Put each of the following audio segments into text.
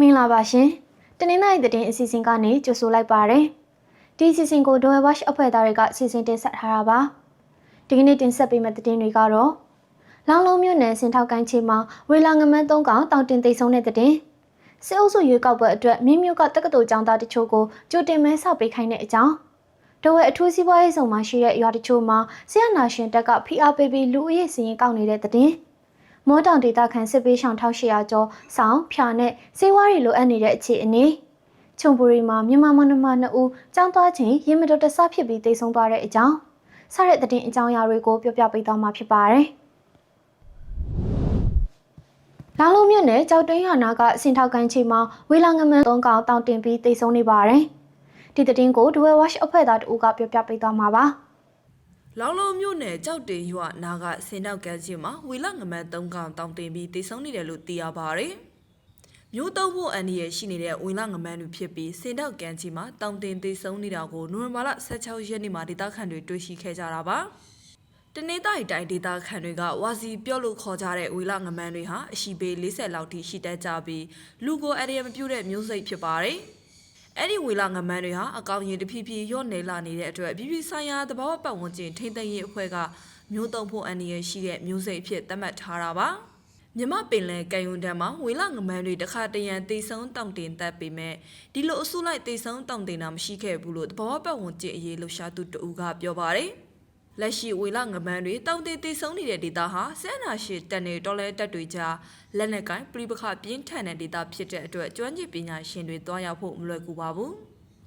မင်္ဂလာပါရှင်တနင်္လာရီသတင်းအစီအစဉ်ကနေကြိုဆိုလိုက်ပါရယ်ဒီအစီအစဉ်ကိုဒိုဝဲဝက်အဖွဲ့သားတွေကစီစဉ်တင်ဆက်ထားတာပါဒီကနေ့တင်ဆက်ပေးမယ့်သတင်းတွေကတော့လောင်လုံးမြို့နယ်စင်ထောက်ကမ်းခြေမှာဝေလာငမန်းသုံးကောင်တောင်တင်သိမ်းဆုံးတဲ့တဲ့စစ်အုပ်စုရွေးကောက်ပွဲအတွက်မြင်းမြို့ကတက္ကသိုလ်ကျောင်းသားတချို့ကိုကြိုတင်မဲဆောက်ပေးခိုင်းတဲ့အကြောင်းဒိုဝဲအထူးစီးပွားရေးဆောင်မှာရှိတဲ့ရွာတချို့မှာဆရာနာရှင်တက်ကဖိအားပေးပြီးလူဦးရေစည်ရင်ကောက်နေတဲ့တဲ့ မောတောင်ဒေတာခန်စစ်ပေးရှောင်1800ကျော်ဆောင်းဖြာနဲ့စေဝါရီလိုအပ်နေတဲ့အခြေအနေချုံပူရီမှာမြန်မာမန္တမနှစ်ဦးចောင်းသွားချိန်ရင်မတော်တဆဖြစ်ပြီးတိတ်ဆုံးသွားတဲ့အကြောင်းစတဲ့တဲ့တင်အကြောင်းအရာတွေကိုပြောပြပေးသွားမှာဖြစ်ပါတယ်။လောင်လုံးမြင့်နဲ့ကြောက်တွင်းရနာကအစင်ထောက်ကန်ချိန်မှာဝေလာငမန်းသုံးကောင်တောင်းတင်ပြီးတိတ်ဆုံးနေပါတယ်။ဒီတဲ့တင်ကိုဒွယ်ဝါရှ်အဖွဲ့သားတို့ကပြောပြပေးသွားမှာပါ။ လောင်လုံးမြို့နယ်ကြောက်တင်ရွာနာကစင်တောက်ကန်းချင်းမှာဝေလငမန်း၃ကောင်တောင်းတင်ပြီးတိတ်ဆုံးနေတယ်လို့သိရပါတယ်။မြို့သုံးဖို့အန်ဒီရဲ့ရှိနေတဲ့ဝေလငမန်းလူဖြစ်ပြီးစင်တောက်ကန်းချင်းမှာတောင်းတင်တိတ်ဆုံးနေတာကိုနိုဝင်ဘာလ16ရက်နေ့မှာဒေသခံတွေတွေ့ရှိခဲ့ကြတာပါ။တနေ့တိုင်းတိုင်းဒေသခံတွေကဝါစီပြော့လို့ခေါ်ကြတဲ့ဝေလငမန်းတွေဟာအရှိပေ40လောက်ထိရှိတတ်ကြပြီးလူကိုအရိယာမပြုတ်တဲ့မျိုးစိတ်ဖြစ်ပါတယ်။ အဲ့ဒီဝေလာငမန်းတွေဟာအကောင်ရင်တဖြည်းဖြည်းရော့နေလာနေတဲ့အတွက်ပြည်ပြည်ဆိုင်ရာသဘာဝပတ်ဝန်းကျင်ထိန်းသိမ်းရေးအဖွဲ့ကမျိုးတုံဖို့အန္တရာယ်ရှိတဲ့မျိုးစိတ်အဖြစ်သတ်မှတ်ထားတာပါမြမပင်လယ်ကံယွန်တန်းမှာဝေလာငမန်းတွေတစ်ခါတရံတေဆုံးတောင့်တင်တတ်ပေမဲ့ဒီလိုအစုလိုက်တေဆုံးတောင့်တင်တာမရှိခဲ့ဘူးလို့သဘာဝပတ်ဝန်းကျင်အရေးလှူရှားသူတဦးကပြောပါတယ် လက်ရှိဝေလငမန်းတွေတောင်တေတေဆုံးနေတဲ့ဒေသဟာဆဲနာရှိတက်နေတော်လဲတက်တွေကြားလက်နက်ကင်ပြိပခပြင်းထန်တဲ့ဒေသဖြစ်တဲ့အတွက်ကျွမ်းကျင်ပညာရှင်တွေတွားရောက်ဖို့မလွယ်ကူပါဘူး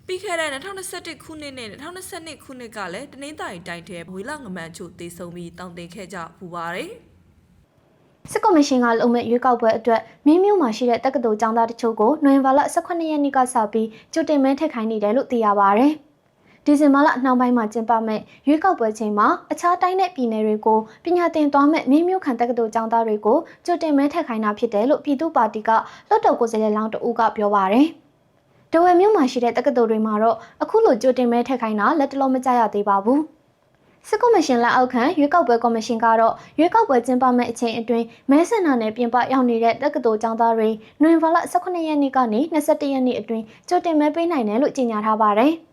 ပြီးခဲ့တဲ့2021ခုနှစ်နဲ့2022ခုနှစ်ကလည်းတနင်္သာရီတိုင်းထဲဝေလငမန်းချို့တေဆုံးပြီးတောင်တင်ခဲ့ကြပူပါတယ်စစ်ကော်မရှင်ကလုံမဲ့ရွေးကောက်ပွဲအတွက်မင်းမြို့မှာရှိတဲ့တက္ကသိုလ်ကျောင်းသားတချို့ကိုနိုဝင်ဘာလ18ရက်နေ့ကစပြီးကြိုတင်မဲထည့်ခိုင်းနေတယ်လို့သိရပါဗျ။ ဒီဇင်ဘာလနှောင်းပိုင်းမှာကျင်းပမဲ့ရွေးကောက်ပွဲချိန်မှာအခြားတိုင်းနဲ့ပြည်နယ်တွေကိုပညာသင်သွားမဲ့မင်းမြို့ခံတက္ကသိုလ်ကျောင်းသားတွေကိုကြိုတင်မဲထည့်ခိုင်းတာဖြစ်တယ်လို့ပြည်သူ့ပါတီကလွှတ်တော်ကိုယ်စားလှယ်လောင်းတဦးကပြောပါဗျ။ဒဝယ်မြို့မှာရှိတဲ့တက္ကသိုလ်တွေမှာတော့အခုလိုကြိုတင်မဲထည့်ခိုင်းတာလက်တလုံးမကြရသေးပါဘူး။စစ်ကော်မရှင်လက်အောက်ခံရွေးကောက်ပွဲကော်မရှင်ကတော့ရွေးကောက်ပွဲကျင်းပမယ့်အချိန်အတွင်းမဲဆန္ဒနယ်ပြင်ပရောက်နေတဲ့တက္ကသိုလ်ကျောင်းသားတွေနိုဝင်ဘာလ18ရက်နေ့ကနေ21ရက်နေ့အတွင်းကြိုတင်မဲပေးနိုင်တယ်လို့ကြေညာထားပါတယ်။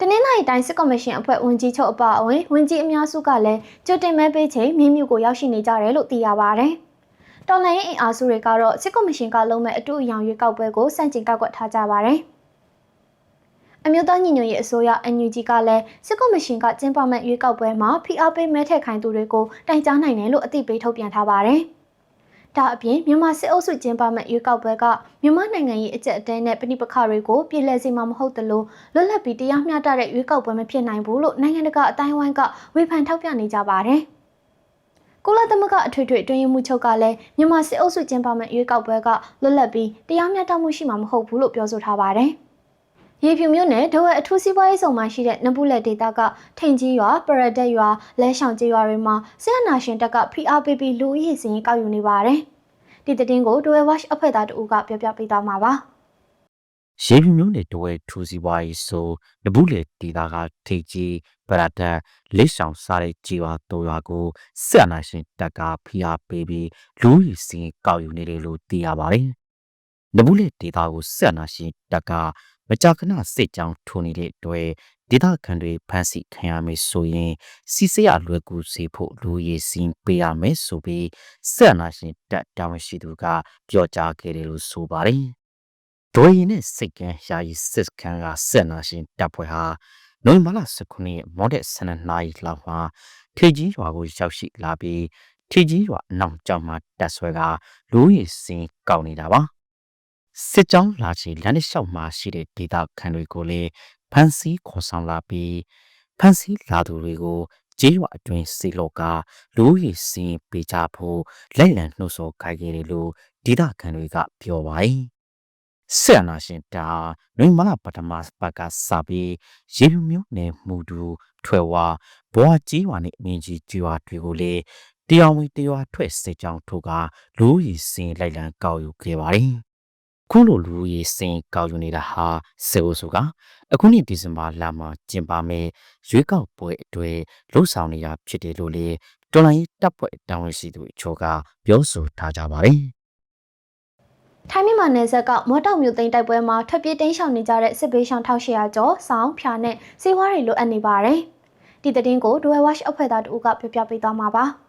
တနင်္လာရီတိုင်းစစ်ကော်မရှင်အဖွဲ့ဝင်ကြီးချုပ်အပါအဝင်ဝင်ကြီးအများစုကလည်းကြိုတင်မဲပေးချိန်မြင်းမြူကိုရောက်ရှိနေကြတယ်လို့သိရပါတယ်။တော်လိုင်းအင်အားစုတွေကတော့စစ်ကော်မရှင်ကလုံးမဲ့အတူအယောင်ရွေးကောက်ပွဲကိုစန့်ကျင်ကောက်ကွက်ထားကြပါတယ်။အမျိုးသားညီညွတ်ရေးအစိုးရ NUG ကလည်းစစ်ကော်မရှင်ကကျင်းပမဲ့ရွေးကောက်ပွဲမှာဖိအားပေးမဲထည့်ခိုင်းသူတွေကိုတိုင်ကြားနိုင်တယ်လို့အသိပေးထုတ်ပြန်ထားပါတယ်။ ဒါအပြင်မြန်မာစစ်အုပ်စုကျင်းပမဲ့ရွေးကောက်ပွဲကမြန်မာနိုင်ငံရေးအကြက်အတဲနဲ့ပြည်ပခါတွေကိုပြည်လဲစီမှာမဟုတ်သလိုလွတ်လပ်ပြီးတရားမျှတတဲ့ရွေးကောက်ပွဲမဖြစ်နိုင်ဘူးလို့နိုင်ငံတကာအတိုင်းအဝိုင်းကဝေဖန်ထောက်ပြနေကြပါတယ်။ကုလသမဂ္ဂအထွေထွေအတွင်းရေးမှူးချုပ်ကလည်းမြန်မာစစ်အုပ်စုကျင်းပမဲ့ရွေးကောက်ပွဲကလွတ်လပ်ပြီးတရားမျှတမှုရှိမှာမဟုတ်ဘူးလို့ပြောဆိုထားပါတယ်။ ရေဖြူမြို့နယ်ဒဝဲအထူးစီးပွားရေးဆောင်မှာရှိတဲ့နဘူးလက်ဒေတာကထိန်ကြီးရွာပရဒက်ရွာလဲရှောင်ကြီးရွာတွေမှာဆရာနာရှင်တပ်က PRPP လူဦးရေစရင်ကောက်ယူနေပါတယ်။ဒီသတင်းကိုဒဝဲဝက်အဖွဲ့သားတို့ကပြောပြပေးသွားမှာပါ။ရေပြမျိုးနဲ့တဝဲထူစီပွားရေးဆိုတပူးလေတီတာကထိတ်ကြီးပရဒတ်လက်ဆောင်စားတဲ့ကြီးဝါတော်ရွာကိုဆက်အနာရှင်တက်ကဖိအားပေးပြီးလူကြီးစင်ကောက်ယူနေတယ်လို့သိရပါတယ်။နဘူးလေတီတာကိုဆက်အနာရှင်တက်က မကြာခဏစစ်ကြောင်းထိုးနေတဲ့အတွက်ဒေသခံတွေဖမ်းဆီးခံရမယ်ဆိုရင်စီစရလွယ်ကူစေဖို့လူကြီးစင်ပေးရမယ်ဆိုပြီးဆက်အနာရှင်တက်တာဝန်ရှိသူကပြောကြားခဲ့တယ်လို့ဆိုပါတယ်။ဒွေရင်နဲ့စိတ်ကန်းယာယီစစ်ခန်းကဆက်နာရှင်တပ်ဖွဲ့ဟာနိုဝင်ဘာလ19ရက်မော်ဒက်12နာရီလောက်မှာထေကြီးရွာကိုရောက်ရှိလာပြီးထေကြီးရွာအနောက်ကျောင်းမှာတပ်ဆွဲကလူရည်စင်ကောက်နေတာပါ စစ်ကြောင်းလာချီလမ်းတစ်လျှောက်မှာရှိတဲ့ဒေသခံတွေကိုလည်းဖမ်းဆီးခေါ်ဆောင်လာပြီးဖမ်းဆီးလာသူတွေကိုကျေးရွာအတွင်းစီလောကလူရည်စင်ပေးကြဖို့လက်လံနှုတ်ဆော်ခိုင်းခဲ့တယ်လို့ဒေသခံတွေကပြောပါတယ်ဆရာနာရှင်တာနွေမလာပထမပတ်ကစပြီးရေပြမျိုးနယ်မူတူထွဲဝါဘွာကြီးဝါနဲ့အမင်းကြီးကြီးဝါတွေကိုလေတရားဝင်တရားထွက်စစ်ကြောင်းထိုးကလူကြီးစင်လိုက်လံကောက်ယူခဲ့ပါတယ် ခုလိုလူကြီးစင်ကောက်ယူနေတာဟာစေအိုဆိုကအခုနှစ်ဒီဇင်ဘာလမှာကျင်းပမယ့်ရွေးကောက်ပွဲအတွေ့လှုပ်ဆောင်နေတာဖြစ်တယ်လို့လေတော်လိုင်းတပ်ဖွဲ့တာဝန်ရှိသူအချို့ကပြောဆိုထားကြပါတယ်ထိုင်းမြန်မာနယ်စပ်ကမော်တောက်မြို့သိမ်းတိုက်ပွဲမှာထွက်ပြေးတိမ်းရှောင်နေကြတဲ့စစ်ဘေးရှောင်1800ကျော်စောင်းဖြာနဲ့စေဝါတွေလိုအပ်နေပါတယ်။ဒီသတင်းကိုဒွယ်ဝက်အဖွဲ့သားတို့ကပြပြပေးသွားမှာပါ။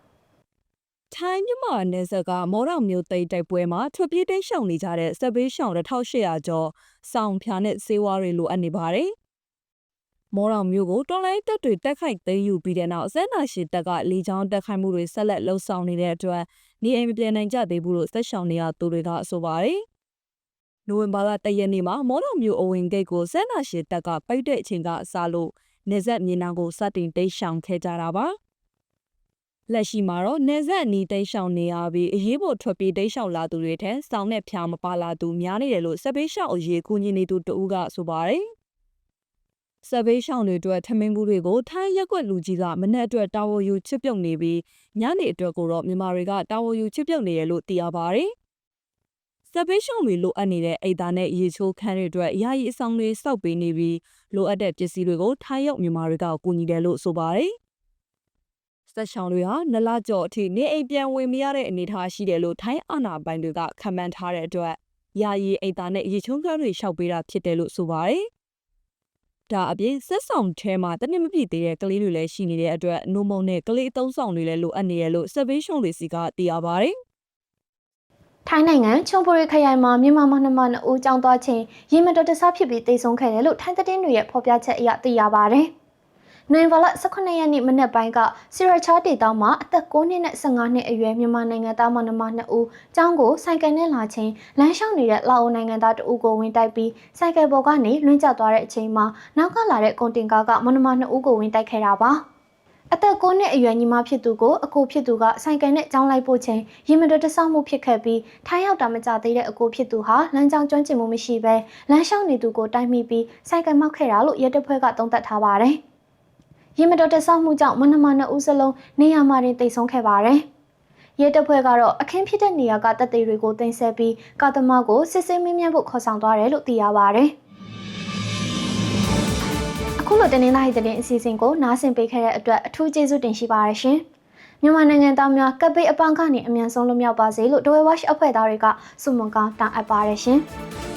ထိုင်းမြန်မာနယ်စပ်ကမော်တော်မျိုးသိမ်းတိုက်ပွဲမှာထွက်ပြေးတိမ်းရှောင်နေကြတဲ့စက်ဘေးရှောင်1800ကျော်စောင်ဖြာနဲ့စေဝါတွေလိုအပ်နေပါတယ်။မော်တော်မျိုးကိုတော်လိုင်းတပ်တွေတက်ခိုက်သိမ်းယူပြီးတဲ့နောက်ဇက်နာရှင်တပ်ကလေကြောင်းတက်ခိုက်မှုတွေဆက်လက်လှုပ်ဆောင်နေတဲ့အတွက်နေအိမ်မပြန်နိုင်ကြသေးဘူးလို့ဆက်ရှောင်နေရသူတွေကဆိုပါတယ်။နိုဝင်ဘာလ၁ရက်နေ့မှာမော်တော်မျိုးအဝင်ဂိတ်ကိုဇက်နာရှင်တပ်ကပိတ်တဲ့အချိန်ကစလို့နေဆက်မြေနာကိုစတင်တိမ်းရှောင်ခဲ့ကြတာပါ။ လက်ရှိမှာတော့နေဆက်အနီးတိတ်ရှောင်နေရပြီးအရေးပေါ်ထွက်ပြေးတိတ်ရှောင်လာသူတွေထက်စောင်းနဲ့ဖျားမပါလာသူများနေတယ်လို့စက်ပေးရှောင်အရေးကူညီနေသူတဦးကဆိုပါတယ်။စက်ပေးရှောင်တွေအတွက်ထမင်းဘူးတွေကိုထိုင်းရက်ွက်လူကြီးကမနေ့အတွက်တာဝယူချစ်ပြုတ်နေပြီးညနေအတွက်ကိုတော့မြန်မာတွေကတာဝယူချစ်ပြုတ်နေတယ်လို့သိရပါတယ်။စက်ပေးရှောင်တွေလိုအပ်နေတဲ့အိတ်သားနဲ့ရေချိုးခန်းတွေအတွက်ယာယီအဆောင်တွေစောက်ပေးနေပြီးလိုအပ်တဲ့ပစ္စည်းတွေကိုထိုင်းရောက်မြန်မာတွေကကူညီတယ်လို့ဆိုပါတယ်။ ဆက်ရှောင်းတွေဟာနလကြော့အထိနေအိမ်ပြန်ဝင်မရတဲ့အနေအထားရှိတယ်လို့ထိုင်းအာဏာပိုင်တွေကခန့်မှန်းထားတဲ့အတွက်ယာယီအိမ်သားနဲ့ရေချုံးကန်းတွေရှောက်ပေးတာဖြစ်တယ်လို့ဆိုပါတယ်။ဒါအပြင်ဆက်ဆောင်ထဲမှာတနစ်မပြည့်သေးတဲ့ကလေးတွေလည်းရှိနေတဲ့အတွက်နိုမုံနဲ့ကလေးအသုံးဆောင်တွေလည်းလိုအပ်နေရလို့ဆက်ပေးရှုံတွေစီကသိရပါတယ်။ထိုင်းနိုင်ငံချုံပူရီခရိုင်မှာမြန်မာမနှမနှစ်ဦးကြောင်းသွားချိန်ရေမတော်တဆဖြစ်ပြီးတိတ်ဆုံးခဲ့တယ်လို့ထိုင်းသတင်းတွေရဲ့ဖော်ပြချက်အရသိရပါဗျ။ နိုဝင်ဘာလ18ရက်နေ့မနက်ပိုင်းကစီရချာဒေတာမှာအသက်9နှစ်နဲ့15နှစ်အရွယ်မြန်မာနိုင်ငံသားမနှမနှစ်ဦးကျောင်းကိုဆိုင်ကယ်နဲ့လာချိန်လမ်းလျှောက်နေတဲ့လာအိုနိုင်ငံသားတဦးကိုဝင်တိုက်ပြီးဆိုင်ကယ်ပေါ်ကနေလွင့်ကျသွားတဲ့အချိန်မှာနောက်ကလာတဲ့ကွန်တင်ကားကမနှမနှစ်ဦးကိုဝင်တိုက်ခဲ့တာပါ။အသက်9နှစ်အရွယ်ညီမဖြစ်သူကိုအကိုဖြစ်သူကဆိုင်ကယ်နဲ့ကြောင်းလိုက်ပို့ချိန်ရင်မတော်တဆမှုဖြစ်ခဲ့ပြီးထိုင်းရောက်တာမကြသေးတဲ့အကိုဖြစ်သူဟာလမ်းကြောင်းကျွမ်းကျင်မှုမရှိဘဲလမ်းလျှောက်နေသူကိုတိုက်မိပြီးဆိုင်ကယ်မောက်ခဲ့တာလို့ရဲတပ်ဖွဲ့ကသုံးသပ်ထားပါတယ်။ ရင်မတော်တဆမှုကြောင့်မနှမနှစ်ဦးစလုံးနေရာမှာတင်တိတ်ဆုံးခဲ့ပါတယ်။ရဲတပ်ဖွဲ့ကတော့အခင်းဖြစ်တဲ့နေရာကတပ်သေးတွေကိုတင်ဆက်ပြီးကာသမားကိုစစ်ဆေးမင်းမြတ်ဖို့ခေါ်ဆောင်သွားတယ်လို့သိရပါတယ်။အခုလိုတင်းနေလိုက်တဲ့တင်အစီအစဉ်ကိုနားဆင်ပေးခဲ့တဲ့အတွက်အထူးကျေးဇူးတင်ရှိပါတယ်ရှင်။မြန်မာနိုင်ငံသားများကပ်ပိတ်အပန်းကနေအမြန်ဆုံးလွတ်မြောက်ပါစေလို့ဒဝဲဝက်အဖွဲ့သားတွေကစုမွန်ကောင်းတောင်းအပ်ပါတယ်ရှင်။